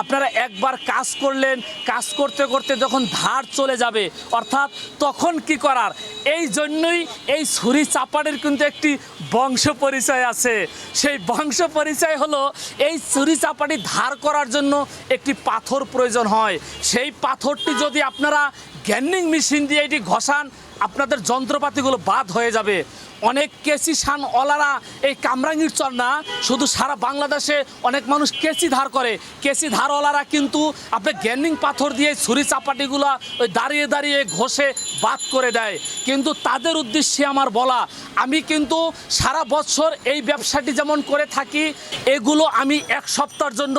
আপনারা একবার কাজ করলেন, কাজ করতে করতে যখন ধার চলে যাবে, অর্থাৎ তখন কি করার? এই জন্যই এই ছুরি চাপাড়ের কিন্তু একটি বংশ পরিচয় আছে। সেই বংশ পরিচয় হলো, এই ছুরি চাপাটি ধার করার জন্য একটি পাথর প্রয়োজন হয়। সেই পাথরটি যদি আপনারা গ্যান্ডিং মেশিন দিয়ে এটি ঘষান আপনাদের যন্ত্রপাতিগুলো বাদ হয়ে যাবে। অনেক কেসি সান অলারা এই কামরাঙ্গির চর না, শুধু সারা বাংলাদেশে অনেক মানুষ কেসি ধার করে। কেসি ধারওয়ালারা কিন্তু আপনি গ্যান্ডিং পাথর দিয়ে ছুরি চাপাটিগুলো ওই দাঁড়িয়ে দাঁড়িয়ে ঘষে বাদ করে দেয়। কিন্তু তাদের উদ্দেশ্যে আমার বলা, আমি কিন্তু সারা বছর এই ব্যবসাটি যেমন করে থাকি, এগুলো আমি এক সপ্তাহের জন্য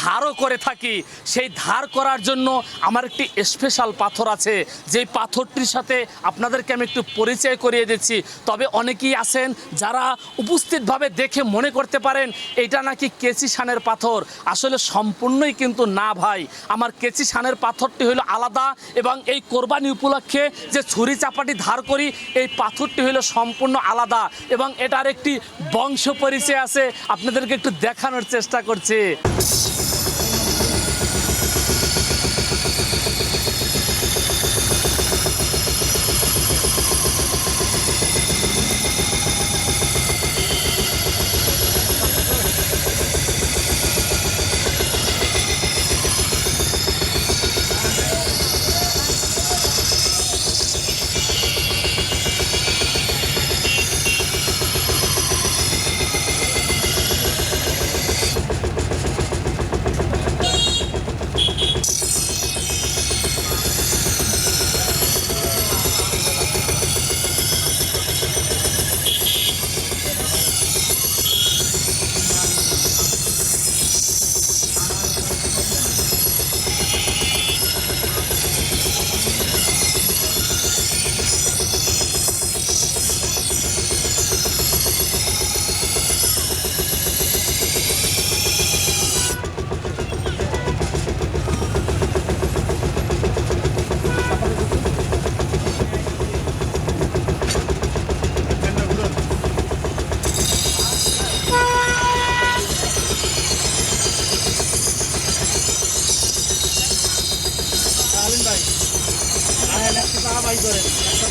ধারও করে থাকি। সেই ধার করার জন্য আমার একটি স্পেশাল পাথর আছে। যেই পাথরটির সাথে আপনাদেরকে আমি একটু পরিচয় করিয়ে দিচ্ছি। তবে অনেকেই আছেন যারা উপস্থিতভাবে দেখে মনে করতে পারেন, এটা নাকি কেচি সানের পাথর। আসলে সম্পূর্ণই কিন্তু না ভাই। আমার কেচি সানের পাথরটি হলো আলাদা এবং এই কোরবানি উপলক্ষে যে ছুরি চাপাটি ধার করি, এই পাথরটি হলো সম্পূর্ণ আলাদা এবং এটার একটি বংশ পরিচয় আছে। আপনাদেরকে একটু দেখানোর চেষ্টা করছি।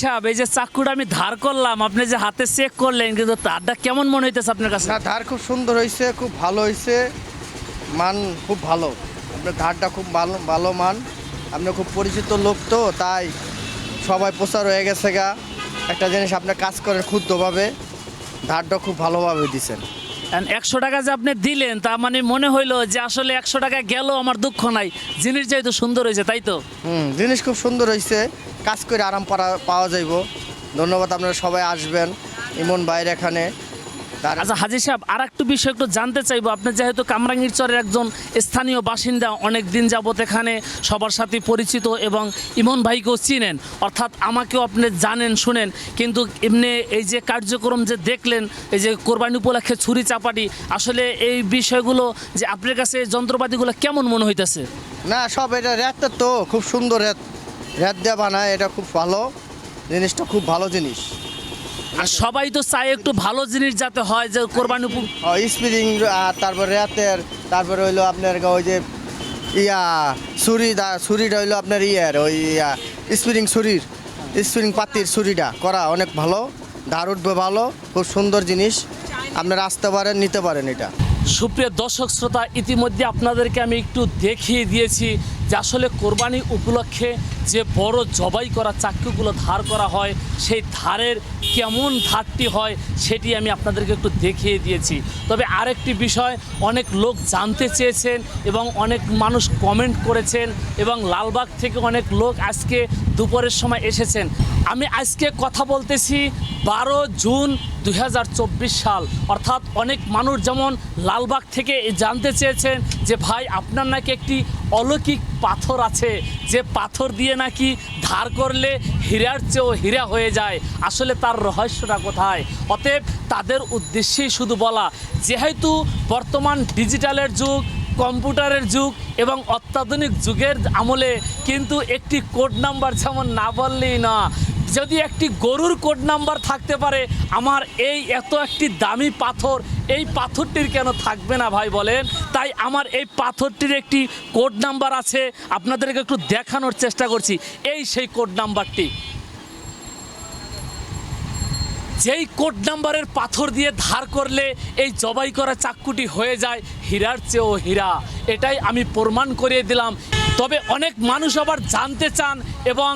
সাহেব এই যে চাকুটা আমি ধার করলাম আপনি যে হাতে চেক করলেন কিন্তু তারটা কেমন মনে হইতেছে আপনার কাছে? না ধার খুব সুন্দর হয়েছে খুব ভালো হয়েছে মান খুব ভালো। আপনার ধারটা খুব ভালো ভালো মান আপনি খুব পরিচিত লোক তো তাই সবাই প্রচার হয়ে গেছে গা। একটা জিনিস আপনি কাজ করেন ক্ষুদ্রভাবে ধারটা খুব ভালোভাবে দিছেন। একশো টাকা যে আপনি দিলেন তা মানে মনে হইল যে আসলে একশো টাকা গেল আমার দুঃখ নাই। জিনিস যেহেতু সুন্দর হয়েছে তাই তো? হুম জিনিস খুব সুন্দর হয়েছে কাজ করে আরাম পারা- পাওয়া যাইব। ধন্যবাদ আপনারা সবাই আসবেন ইমন বাইরে এখানে। আচ্ছা হাজি সাহেব আর একটু বিষয় একটু জানতে চাইব। আপনি যেহেতু কামরাঙ্গীর চরের একজন স্থানীয় বাসিন্দা অনেক দিন যাবত এখানে সবার সাথে পরিচিত এবং ইমন ভাইকেও চিনেন। অর্থাৎ আমাকেও আপনি জানেন শুনেন। কিন্তু এমনি এই যে কার্যক্রম যে দেখলেন এই যে কোরবানি উপলক্ষে ছুরি চাপাটি আসলে এই বিষয়গুলো যে আপনার কাছে যন্ত্রপাতিগুলো কেমন মনে হইতেছে? না সব এটা র্যাতটা তো খুব সুন্দর র্যাত র্যাত দেওয়া বানায় এটা খুব ভালো জিনিসটা খুব ভালো জিনিস। আর সবাই তো চায় একটু ভালো জিনিস যাতে হয় যে কোরবানি স্প্রিং আর তারপর র্যাতের তারপরে হইল আপনার ওই যে ইয়া ছুরি দা ছুরিটা হইল আপনার ইয়ার ওই ইয়া স্প্রিং ছুরির স্প্রিং পাতির ছুরিটা করা অনেক ভালো ধার উঠবে ভালো খুব সুন্দর জিনিস। আপনারা আসতে পারেন নিতে পারেন এটা। সুপ্রিয় দর্শক শ্রোতা, ইতিমধ্যে আপনাদেরকে আমি একটু দেখিয়ে দিয়েছি যে আসলে কোরবানি উপলক্ষে যে বড় জবাই করা চাক্ষুগুলো ধার করা হয়, সেই ধারের কেমন ধারটি হয় সেটি আমি আপনাদেরকে একটু দেখিয়ে দিয়েছি। তবে আরেকটি বিষয়, অনেক লোক জানতে চেয়েছেন এবং অনেক মানুষ কমেন্ট করেছেন এবং লালবাগ থেকে অনেক লোক আজকে দুপুরের সময় এসেছেন। আমি আজকে কথা বলতেছি বারো জুন দু হাজার চব্বিশ সাল। অর্থাৎ অনেক মানুষ যেমন লালবাগ থেকে জানতে চেয়েছেন যে, ভাই, আপনার নাকি একটি অলৌকিক পাথর আছে। যে পাথর দিয়ে নাকি ধার করলে হীরার চেয়েও হীরা হয়ে যায়। আসলে তার রহস্যটা কোথায়? অতএব তাদের উদ্দেশ্যেই শুধু বলা, যেহেতু বর্তমান ডিজিটালের যুগ কম্পিউটারের যুগ এবং অত্যাধুনিক যুগের আমলে কিন্তু একটি কোড নাম্বার যেমন না বললেই না। যদি একটি গরুর কোড নাম্বার থাকতে পারে, আমার এই এত একটি দামি পাথর, এই পাথরটির কেন থাকবে না ভাই বলেন? তাই আমার এই পাথরটির একটি কোড নাম্বার আছে, আপনাদেরকে একটু দেখানোর চেষ্টা করছি। এই সেই কোড নাম্বারটি। যেই কোড নাম্বারের পাথর দিয়ে ধার করলে এই জবাই করা চাক্কুটি হয়ে যায় হীরার চেয়েও হীরা। এটাই আমি প্রমাণ করিয়ে দিলাম। তবে অনেক মানুষ আবার জানতে চান এবং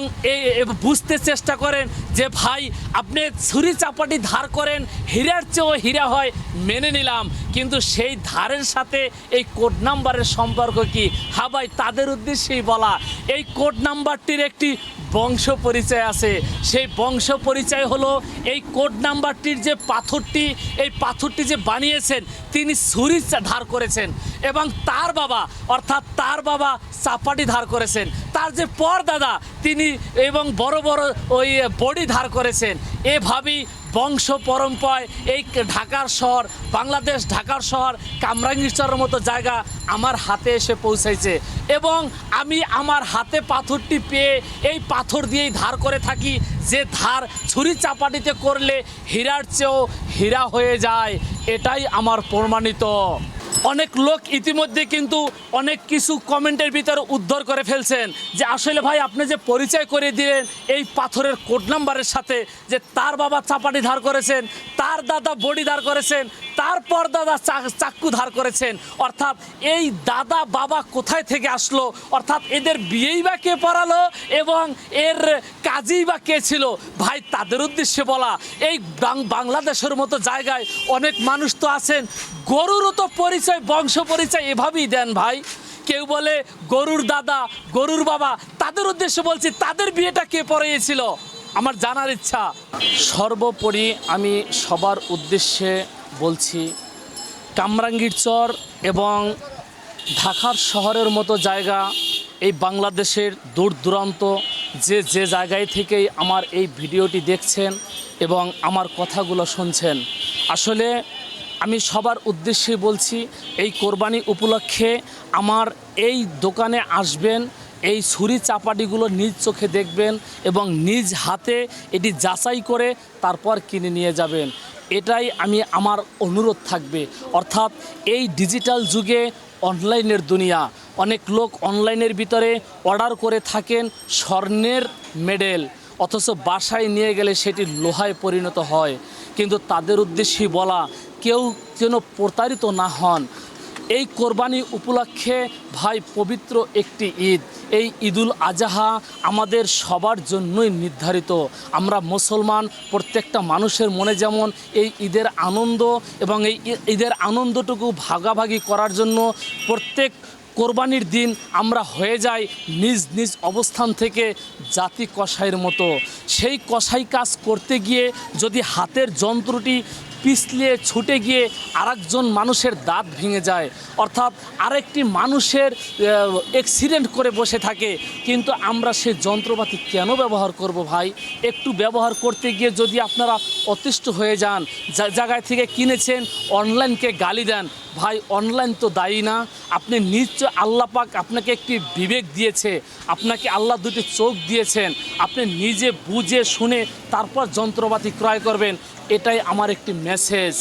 বুঝতে চেষ্টা করেন যে ভাই, আপনি ছুরি চাপাটি ধার করেন, হীরার চেয়েও হীরা হয়, মেনে নিলাম। কিন্তু সেই ধারের সাথে এই কোড নাম্বারের সম্পর্ক কি? হ্যাঁ ভাই, তাদের উদ্দেশ্যেই বলা। এই কোড নাম্বারটির একটি বংশ পরিচয় আছে। সেই বংশ পরিচয় হলো এই কোড নাম্বারটির যে পাথরটি, এই পাথরটি যে বানিয়েছেন, তিনি ছুরি ধার করেছেন এবং তার বাবা, অর্থাৎ তার বাবা চাপাটি ধার করেছেন। তার যে পর দাদা, তিনি এবং বড় বড় ওই বডি ধার করেছেন। এভাবেই বংশ পরম্পরায় এই ঢাকার শহর, বাংলাদেশ ঢাকার শহর কামরাঙ্গীরচরের মতো জায়গা আমার হাতে এসে পৌঁছাইছে। এবং আমি আমার হাতে পাথরটি পেয়ে এই পাথর দিয়েই ধার করে থাকি, যে ধার ছুরি চাপাটিতে করলে হীরার চেয়েও হীরা হয়ে যায়। এটাই আমার প্রমাণিত। অনেক লোক ইতিমধ্যে কিন্তু অনেক কিছু কমেন্টের ভিতরে উদ্ধার করে ফেলছেন যে আসলে ভাই, আপনি যে পরিচয় করে দিলেন এই পাথরের কোড নাম্বারের সাথে যে তার বাবা চাপাটি ধার করেছেন তার দাদা বডি ধার করেছেন, তারপর দাদা চা- চাক্কু ধার করেছেন। অর্থাৎ এই দাদা বাবা কোথায় থেকে আসলো? অর্থাৎ এদের বিয়েই বা কে পড়ালো এবং এর কাজেই বা কে ছিল? ভাই, তাদের উদ্দেশ্যে বলা, এই বাংলাদেশের মতো জায়গায় অনেক মানুষ তো আছেন, গরুরও তো পরিচয়, বংশ পরিচয় এভাবেই দেন ভাই। কেউ বলে গরুর দাদা, গরুর বাবা, তাদের উদ্দেশ্যে বলছি, তাদের বিয়েটা কে পড়িয়েছিল? আমার জানার ইচ্ছা, সর্বোপরি আমি সবার উদ্দেশ্যে বলছি, কামরাঙ্গীর চর এবং ঢাকার শহরের মতো জায়গা, এই বাংলাদেশের দূর দূরান্ত, যে যে জায়গায় থেকেই আমার এই ভিডিওটি দেখছেন এবং আমার কথাগুলো শুনছেন। আসলে আমি সবার উদ্দেশ্যে বলছি, এই কোরবানি উপলক্ষে আমার এই দোকানে আসবেন এই ছুরি চাপাটিগুলো নিজ চোখে দেখবেন এবং নিজ হাতে এটি যাচাই করে তারপর কিনে নিয়ে যাবেন। এটাই আমি আমার অনুরোধ থাকবে। অর্থাৎ এই ডিজিটাল যুগে অনলাইনের দুনিয়া। অনেক লোক অনলাইনের ভিতরে অর্ডার করে থাকেন স্বর্ণের মেডেল, অথচ বাসায় নিয়ে গেলে সেটি লোহায় পরিণত হয়। কিন্তু তাদের উদ্দেশ্যেই বলা, কেউ যেন প্রতারিত না হন। এই কোরবানি উপলক্ষে ভাই পবিত্র একটি ঈদ। এই ঈদুল আজাহা আমাদের সবার জন্যই নির্ধারিত। আমরা মুসলমান, প্রত্যেকটা মানুষের মনে যেমন এই ঈদের আনন্দ এবং এই ঈদের আনন্দটুকু ভাগাভাগি করার জন্য প্রত্যেক কোরবানির দিন আমরা হয়ে যাই নিজ নিজ অবস্থান থেকে জাতি কষাইয়ের মতো। সেই কষাই কাজ করতে গিয়ে যদি হাতের যন্ত্রটি পিছলিয়ে ছুটে গিয়ে আরেকজন মানুষের দাঁত ভেঙে যায়। অর্থাৎ আরেকটি মানুষের অ্যাক্সিডেন্ট করে বসে থাকে। কিন্তু আমরা সে যন্ত্রপাতি কেন ব্যবহার করব ভাই? একটু ব্যবহার করতে গিয়ে যদি আপনারা অতিষ্ঠ হয়ে যান জায়গায় থেকে কিনেছেন অনলাইনকে গালি দেন ভাই অনলাইন তো দায়ী না। আপনি নিশ্চয় আল্লাহ পাক আপনাকে একটি বিবেক দিয়েছে। আপনাকে আল্লাহ দুটি চোখ দিয়েছেন। আপনি নিজে বুঝে শুনে তারপর যন্ত্রপাতি ক্রয় করবেন। এটাই আমার একটি মেসেজ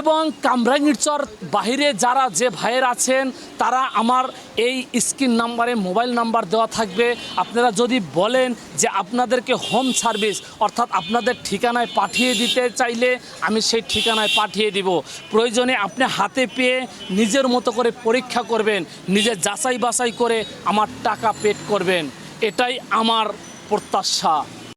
এবং কামরাঙ্গীর চর বাহিরে যারা যে ভাইয়ের আছেন, তারা আমার এই স্ক্রিন নাম্বারে, মোবাইল নাম্বার দেওয়া থাকবে। আপনারা যদি বলেন যে আপনাদেরকে হোম সার্ভিস, অর্থাৎ আপনাদের ঠিকানায় পাঠিয়ে দিতে চাইলে আমি সেই ঠিকানায় পাঠিয়ে দিব। প্রয়োজনে আপনি হাতে পেয়ে নিজের মতো করে পরীক্ষা করবেন নিজের যাচাই বাছাই করে আমার টাকা পেড করবেন। এটাই আমার প্রত্যাশা।